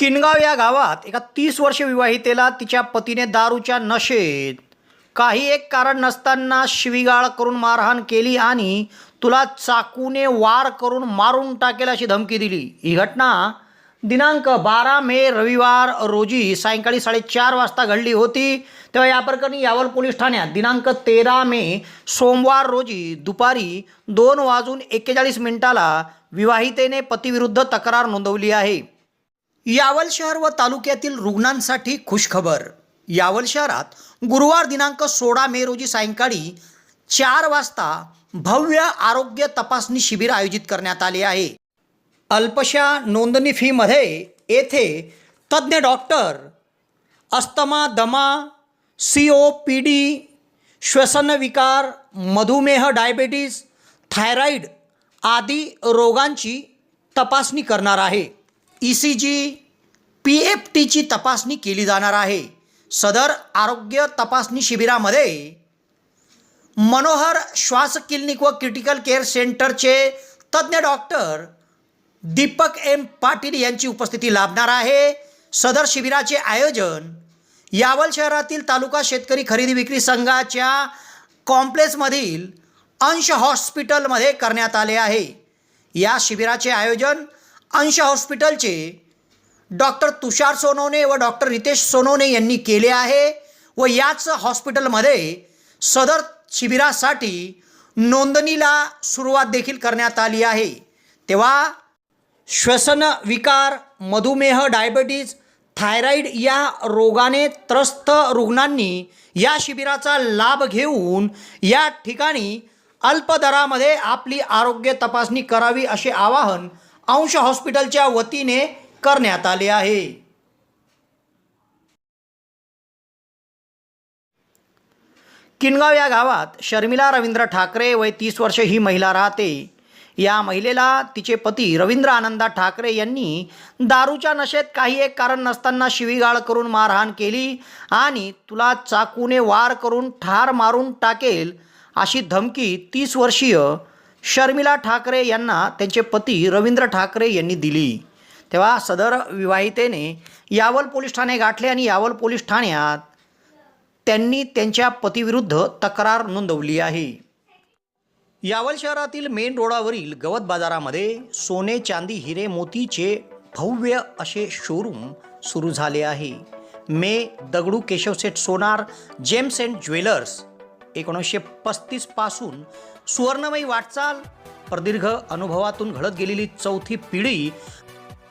किनगाव या गावात एका तीस वर्ष विवाहितेला तिच्या पतीने दारूच्या नशेत काही एक कारण नसताना शिवीगाळ करून मारहाण केली आणि तुला चाकूने वार करून मारून टाकेल अशी धमकी दिली. ही घटना दिनांक बारा मे रविवार रोजी सायंकाळी साडेचार वाजता घडली होती. तेव्हा या प्रकरणी यावल पोलीस ठाण्यात दिनांक तेरा मे सोमवार रोजी दुपारी दोन वाजून एक्केचाळीस मिनिटाला विवाहितेने पतीविरुद्ध तक्रार नोंदवली आहे. यावल शहर व तालुक्यातील रुग्णांसाठी खुशखबर. यावल शहरात गुरुवार दिनांक सोळा मे रोजी सायंकाळी चार वाजता भव्य आरोग्य तपासणी शिबिर आयोजित करण्यात आले आहे. अल्पशा नोंदणी फीमध्ये येथे तज्ज्ञ डॉक्टर अस्तमा दमा सी ओ पी डी श्वसनविकार मधुमेह डायबेटीस थायरॉईड आदी रोगांची तपासणी करणार आहे. E C G P F टीची तपासणी केली जाणार आहे. सदर आरोग्य तपासणी शिबिरामध्ये मनोहर श्वास क्लिनिक व क्रिटिकल केअर सेंटरचे तज्ज्ञ डॉक्टर दीपक एम पाटील यांची उपस्थिती लाभणार आहे. सदर शिबिराचे आयोजन यावल शहरातील तालुका शेतकरी खरेदी विक्री संघाच्या कॉम्प्लेक्समधील अंश हॉस्पिटलमध्ये करण्यात आले आहे. या शिबिराचे आयोजन अंश हॉस्पिटलचे डॉक्टर तुषार सोनवणे व डॉक्टर रितेश सोनवणे यांनी केले आहे व याच हॉस्पिटलमध्ये सदर शिबिरासाठी नोंदणीला सुरुवात देखील करण्यात आली आहे. तेव्हा श्वसन विकार मधुमेह डायबेटीज थायरॉईड या रोगाने त्रस्त रुग्णांनी या शिबिराचा लाभ घेऊन या ठिकाणी अल्प दरामध्ये आपली आरोग्य तपासणी करावी असे आवाहन अंश हॉस्पिटलच्या वतीने करण्यात आले आहे. किनगाव या गावात शर्मिला रवींद्र ठाकरे वय तीस वर्ष ही महिला राहते. या महिलेला तिचे पती रवींद्र आनंदा ठाकरे यांनी दारूच्या नशेत काही एक कारण नसताना शिवीगाळ करून मारहाण केली आणि तुला चाकूने वार करून ठार मारून टाकेल अशी धमकी तीस वर्षीय शर्मिला ठाकरे यांना त्यांचे पती रवींद्र ठाकरे यांनी दिली. तेव्हा सदर विवाहितेने यावल पोलीस ठाणे गाठले आणि यावल पोलीस ठाण्यात त्यांनी त्यांच्या पतीविरुद्ध तक्रार नोंदवली आहे. यावल शहरातील मेन रोडावरील गवत बाजारामध्ये सोने चांदी हिरे मोतीचे भव्य असे शोरूम सुरू झाले आहे. मे Dagdu Keshavseth Sonar gems and jewellers एकोणीसशे पस्तीसपासून सुवर्णमयी वाटचाल प्रदीर्घ अनुभवातून घडत गेलेली चौथी पिढी